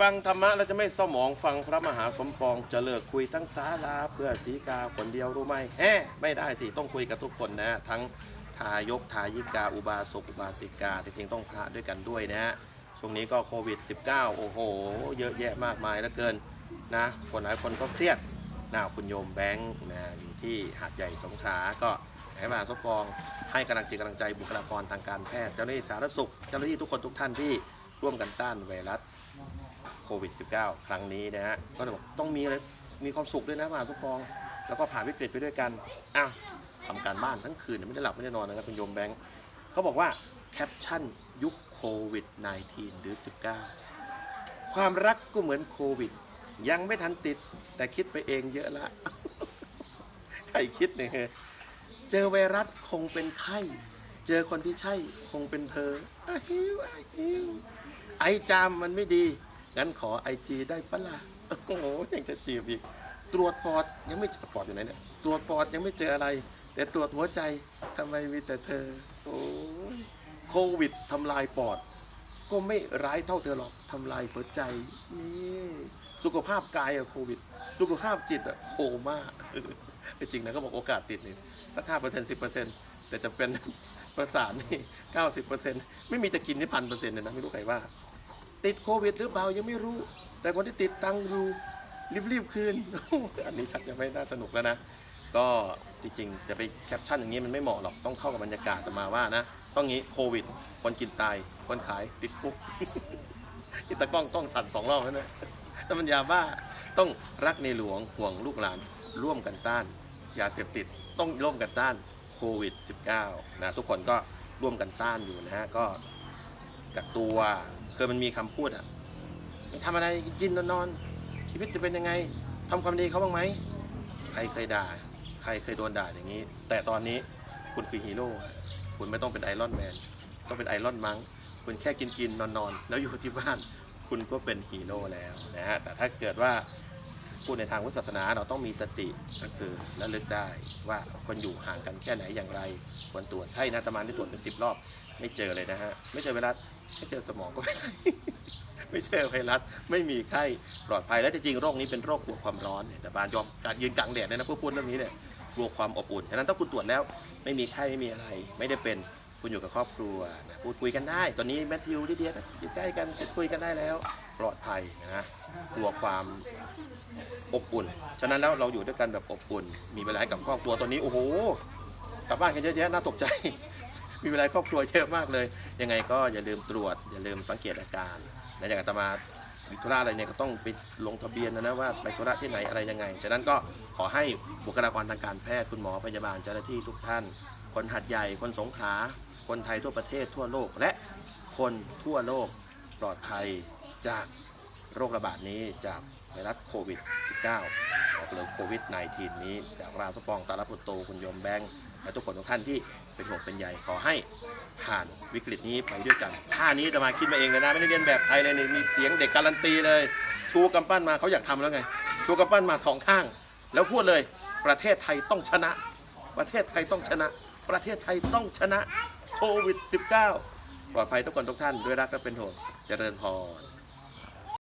ฟังธรรมะเราจะไม่เศร้าหมองฟังพระมหาสมปองจะเลิกคุยทั้งศาลาเพื่อสีกาคนเดียวรู้ไหมแฮ่ไม่ได้สิต้องคุยกับทุกคนนะ ทั้งทายกทายิกาอุบาสกอุบาสิกาแต่เพียงต้องพระด้วยกันด้วยนะฮะช่วงนี้ก็โควิด -19 โอ้โห เยอะแยะมากมายเหลือเกินนะคนหลายคนก็เครียดนะคุณโยมแบงค์นะอยู่ที่หาดใหญ่สงขลาก็ให้มาสมปองให้กำลังจิตกำลังใจบุคลากรทางการแพทย์เจ้าหน้าที่สาธารณสุขเจ้าหน้าที่ทุกคนทุกท่านที่ร่วมกันต้านไวรัส โควิด -19 ครั้งนี้นะฮะก็บอกต้องมีอะไรมีความสุขด้วยนะมหาสมปอง แล้วก็ผ่านวิกฤตไปด้วยกันอ้าวทำการบ้านทั้งคืนไม่ได้หลับไม่ได้นอนนะครับคุณโยมแบงค์เขาบอกว่าแคปชั่นยุคโควิด -19 หรือ 19 ความรักก็เหมือนโควิด ยังไม่ทันติดแต่คิดไปเองเยอะละใครคิดเนี่ยเจอไวรัสคงเป็นไข้ เจอคนที่ใช่คงเป็นเธออะฮิวอะฮิวไอจามมันไม่ดี งั้นขอไอจีได้ปะล่ะโอ้โหยังจะจีบอีก ตรวจปอดยังไม่ปอดอยู่ไหนเนี่ยตรวจปอดยังไม่เจออะไร แต่ตรวจหัวใจทำไมมีแต่เธอโอ้ยโควิดทำลายปอด ก็ไม่ร้ายเท่าเธอหรอกทำลายหัวใจนี่สุขภาพกายอะโควิด สุขภาพจิตอะโคม่าจริงนะก็บอกโอกาสติดนี่สักห้าเปอร์เซ็นต์สิบเปอร์เซ็นต์แต่จะเป็นประสาทนี่เก้าสิบเปอร์เซ็นต์ไม่มีจะกินนี่พันเปอร์เซ็นต์เลยนะไม่รู้ใครว่า ติดโควิดหรือเปล่ายังไม่รู้ แต่คนที่ติดตังค์อยู่รีบๆคืน อันนี้ชักยังไม่น่าสนุกแล้วนะ ก็จริงๆ จะไปแคปชั่นอย่างนี้มันไม่เหมาะหรอกต้องเข้ากับบรรยากาศแต่มาว่านะ ต้องงี้โควิด คนกินตาย คนขายติดคุกอิตากล้องกล้องสั่นสองรอบแล้วนะถ้ามันยาบ้าต้องรักในหลวงห่วงลูกหลานร่วมกันต้านยาเสพติดต้องร่วมกันต้านโควิด -19 นะทุกคนก็ร่วมกันต้านอยู่นะฮะก็กักตัว เคือมันมีคำพูดอะไม่ทำอะไรกินนอนนอนชีวิตจะเป็นยังไงทำความดีเขาบ้างไหมใครเคยด่า ใครเคยโดนด่าอย่างนี้ แต่ตอนนี้คุณคือฮีโร่คุณไม่ต้องเป็นไอรอนแมนต้องเป็นไอรอนมังคุณแค่กินกินนอนนอนแล้วอยู่ที่บ้าน คุณก็เป็นฮีโร่แล้วนะฮะแต่ถ้าเกิดว่าพูดในทางพุทธศาสนาเราต้องมีสติก็คือระลึกได้ว่าคนอยู่ห่างกันแค่ไหนอย่างไรควรตรวจใช่นะตมานที่ตรวจเป็นสิบรอบ ไม่เจอเลยนะฮะไม่เจอไวรัส ไม่เจอสมองก็ไม่ใช่ไม่เจอไวรัสไม่มีไข้ปลอดภัยและจริงๆโรคนี้เป็นโรคกลัวความร้อนเนี่ยแต่บานยอมการยืนกลางแดดเนี่ยนะพูดพูดเรื่องนี้เนี่ยกลัวความอบอุ่นฉะนั้นถ้าคุณตรวจแล้วไม่มีไข้ไม่มีอะไร ไม่ได้เป็นคุณอยู่กับครอบครัวนะพูดคุยกันได้ ตอนนี้แมทธิวดิเดียนะอยู่ใกล้กันคุยกันได้แล้ว ปลอดภัยนะกลัวความอบอุ่น ฉะนั้นแล้วเราอยู่ด้วยกันแบบอบอุ่น มีเวลาให้กับครอบครัวตอนนี้โอ้โหกลับบ้านกันเยอะแยะน่าตกใจ มีเวลาครอบครัวเยอะมากเลย ยังไงก็อย่าลืมตรวจ อย่าลืมสังเกตอาการและอย่างอาตมาวิทุระอะไรเนี่ยก็ต้องไปลงทะเบียนนะนะว่าไปธุระที่ไหนอะไรยังไงฉะนั้นก็ขอให้บุคลากรทางการแพทย์คุณหมอพยาบาลเจ้าหน้าที่ทุกท่าน คนหัดใหญ่คนสงขลาคนไทยทั่วประเทศทั่วโลก และคนทั่วโลกปลอดภัยจากโรคระบาดนี้จาก ไวรัสโควิด -19 หรือโควิด -19 นี้จากราสปองตาลปุตโตคุณโยมแบงค์และทุกคนทุกท่านที่เป็นห่วงเป็นใยขอให้ผ่านวิกฤตนี้ไปด้วยกันท่านี้จะมาคิดมาเองเลยนะไม่ได้เรียนแบบใครเลยนี่มีเสียงเด็กการันตีเลย ชูกำปั้นมาเขาอยากทำแล้วไง ชูกำปั้นมาสองข้าง แล้วพูดเลยประเทศไทยต้องชนะ ประเทศไทยต้องชนะ ประเทศไทยต้องชนะโควิด -19 ปลอดภัยทุกคนทุกท่านด้วยรักและเป็นห่วงเจริญพร